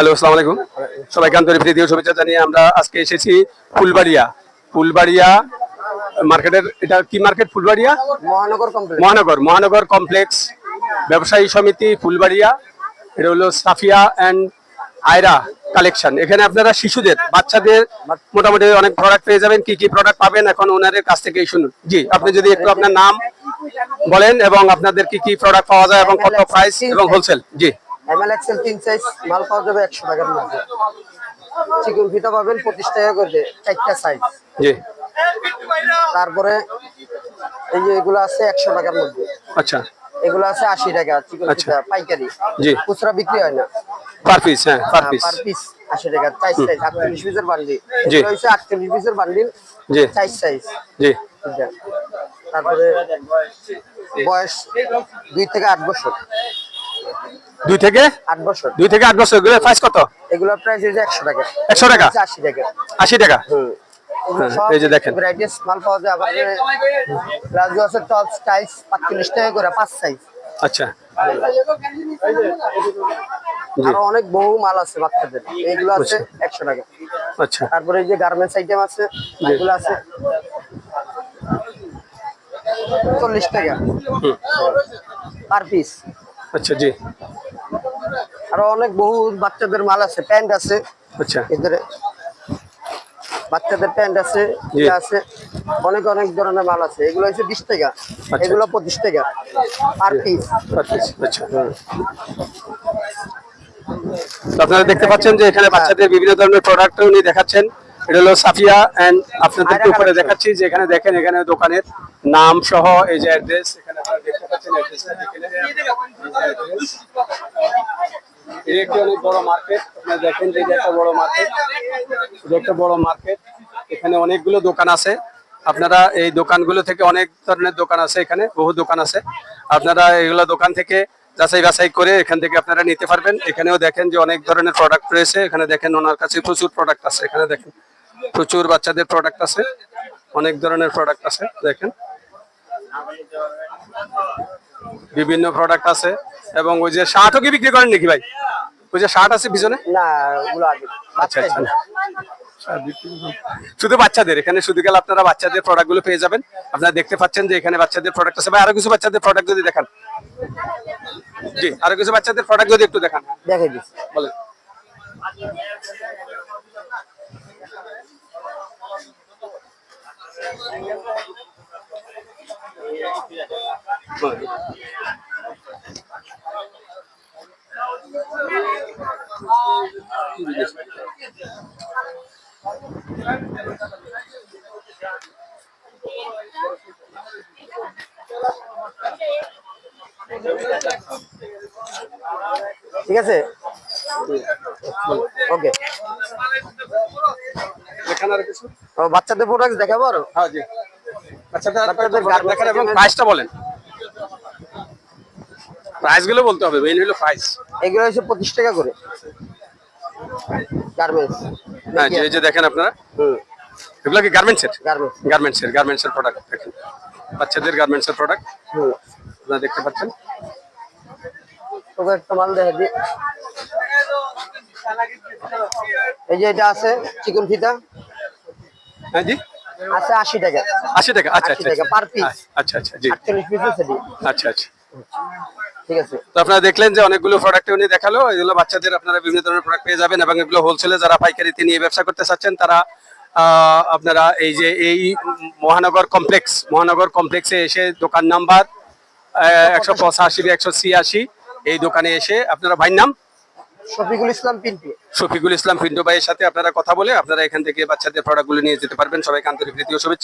Hello আসসালামু আলাইকুম। সবাইকে আন্তরিক প্রীতি শুভেচ্ছা জানিয়ে আমরা আজকে এসেছি ফুলবাড়িয়া। ফুলবাড়িয়া মার্কেটের এটা কি মার্কেট ফুলবাড়িয়া? মহানগর কমপ্লেক্স মহানগর মহানগর কমপ্লেক্স ব্যবসায়ী সমিতি ফুলবাড়িয়া। এটা হলো সাফিয়া অ্যান্ড আয়রা কালেকশন এখানে আপনারা শিশুদের বাচ্চাদের মোটামুটি অনেক প্রোডাক্ট পেয়ে যাবেন। কি কি প্রোডাক্ট পাবেন এখন ওনাদের কাছ থেকেই শুনুন। জি আপনি যদি একটু আপনার নাম বলেন এবং আপনাদের কি কি প্রোডাক্ট পাওয়া যায় এবং কত প্রাইস এবং হোলসেল জি। এমএল এক্সেল তিন সাইজ মাল পাওয়া যাবে একশো টাকার মধ্যে। চিকন ফিতা পাবেন পঁচিশ টাকা করে চারটা সাইজ জি। তারপরে এই যে এগুলো আছে একশো টাকার মধ্যে। আচ্ছা। এগুলো আছে আশি টাকা চিকন আচ্ছা। ফিতা পাইকারি। জি। খুচরা বিক্রি হয় না। পার পিস হ্যাঁ পার পিস পার পিস আশি টাকা চার সাইজ আটচল্লিশ পিসের বান্ডিল জি। এগুলো হচ্ছে আটচল্লিশ পিসের বান্ডিল জি। চার সাইজ জি। তারপরে বয়স দুই থেকে আট বছর। দুই থেকে? আট বছর। দুই থেকে আট বছর। এগুলো প্রাইস কত? এগুলোর প্রাইস হচ্ছে একশো টাকা। 100 টাকা? আশি টাকা। আশি টাকা? হুম। হ্যাঁ, এই যে দেখেন। ভ্যারাইটিস মাল পাওয়া যায় আবার প্লাজো আছে টপ স্টাইলস পাঁচচল্লিশ টাকা করে পাঁচ সাইজ আচ্ছা। আরও অনেক বহু মাল আছে বাচ্চাদের। এইগুলো আছে একশো টাকা। আচ্ছা। তারপরে এই যে গার্মেন্টস আইটেম আছে এগুলো আছে। চল্লিশ টাকা। পার পিস আচ্ছা জি। আরও অনেক বহু বাচ্চাদের মাল আছে প্যান্ট আছে। আচ্ছা। এদের বাচ্চাদের প্যান্ট আছে আছে অনেক অনেক ধরনের মাল আছে। এগুলো হচ্ছে বিশ টাকা। আচ্ছা। এগুলো পঁচিশ টাকা পার পিস। আচ্ছা আপনারা দেখতে পাচ্ছেন যে এখানে বাচ্চাদের বিভিন্ন ধরনের প্রোডাক্ট উনি দেখাচ্ছেন। এটা হলো সাফিয়া এন্ড আপনাদেরকে আয়রা উপরে দেখাচ্ছি যে এখানে দেখেন এখানে দোকানের নাম সহ এই যে অ্যাড্রেস অনেক বড় মার্কেট আপনারা দেখেন যে এটা একটা বড় মার্কেট এটা একটা বড় মার্কেট এখানে অনেকগুলো দোকান আছে আপনারা এই দোকানগুলো থেকে অনেক ধরনের দোকান আছে এখানে বহু দোকান আছে আপনারা এগুলো দোকান থেকে যাচাই বাছাই করে এখান থেকে আপনারা নিতে পারবেন এখানেও দেখেন যে অনেক ধরনের প্রোডাক্ট রয়েছে এখানে দেখেন ওনার কাছে প্রচুর প্রোডাক্ট আছে এখানে দেখেন। প্রচুর বাচ্চাদের প্রোডাক্ট আছে অনেক ধরনের প্রোডাক্ট আছে দেখেন। বিভিন্ন প্রোডাক্ট আছে এবং ওই যে শার্টও কি বিক্রি করেন নাকি ভাই? ওই যে শার্ট আছে পিছনে? না ওগুলো আগে। আচ্ছা আচ্ছা। শুধু বাচ্চাদের এখানে শুধু গেলে আপনারা বাচ্চাদের প্রোডাক্টগুলো পেয়ে যাবেন। আপনারা দেখতে পাচ্ছেন যে এখানে বাচ্চাদের প্রোডাক্ট আছে। ভাই আরও কিছু বাচ্চাদের প্রোডাক্ট যদি দেখান। জি আরও কিছু বাচ্চাদের প্রোডাক্ট যদি একটু দেখান। দেখে দিস বলেন বলেন। ঠিক আছে? ওকে বাচ্চাদের প্রোডাক্ট দেখাবো আরও? হ্যাঁ জি। বাচ্চাদের দেখান এবং প্রাইসটা বলেন। প্রাইসগুলো বলতে হবে মেইন হলো প্রাইস এগুলো হচ্ছে পঁচিশ টাকা করে। গার্মেন্টস হ্যাঁ যে এই যে দেখেন আপনারা। হুম। এগুলো কি গার্মেন্টস এর? গার্মেন্টস গার্মেন্টস এর গার্মেন্টস এর প্রোডাক্ট দেখেন। বাচ্চাদের গার্মেন্টস এর প্রোডাক্ট হুম। আপনারা দেখতে পাচ্ছেন। তোকে একটা মাল দেখা দি। এই যে এটা আছে চিকন ফিতা। হ্যাঁ জি। আছে আশি টাকা। আশি টাকা আচ্ছা আচ্ছা টাকা per piece। আচ্ছা আচ্ছা জি। আটচল্লিশ পিস আছে আচ্ছা আচ্ছা। ঠিক আছে। তো আপনারা দেখলেন যে অনেকগুলো প্রোডাক্ট উনি দেখাল এগুলো বাচ্চাদের আপনারা বিভিন্ন ধরনের প্রোডাক্ট পেয়ে যাবেন এবং এগুলো হোলসেলে যারা পাইকারিতে নিয়ে ব্যবসা করতে চাচ্ছেন তারা আপনারা এই যে এই মহানগর কমপ্লেক্স মহানগর কমপ্লেক্সে এসে দোকান নাম্বার একশো পঁচাশি একশো ছিয়াশি এই দোকানে এসে আপনারা ভাইয়ের নাম? শফিকুল ইসলাম পিন্টু। শফিকুল ইসলাম পিন্টু ভাইয়ের সাথে আপনারা কথা বলে আপনারা এখান থেকে বাচ্চাদের প্রোডাক্টগুলো নিয়ে যেতে পারবেন। সবাইকে আন্তরিক শুভেচ্ছা।